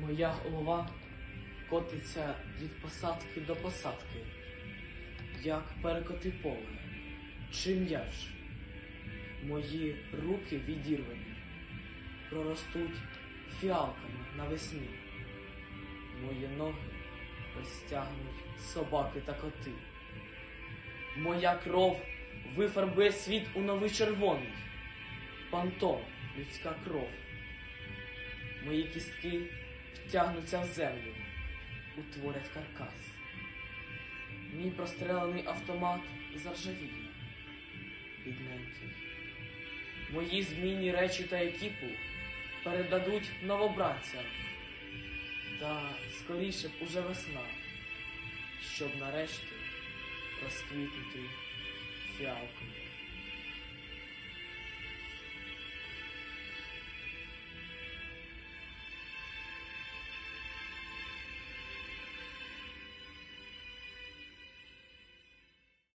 Моя голова котиться від посадки до посадки, як перекоти поле, чи м'яч. Мої руки відірвані, проростуть фіалками навесні. Мої ноги розтягнуть собаки та коти. Моя кров вифарбує світ у новий червоний, пантом людська кров. Мої кістки втягнуться в землю, утворять каркас. Мій прострелений автомат заржавіє, бідненький. Мої змінні речі та екіпу передадуть новобранцям. Та скоріше б уже весна, щоб нарешті розквітнути фіалкою.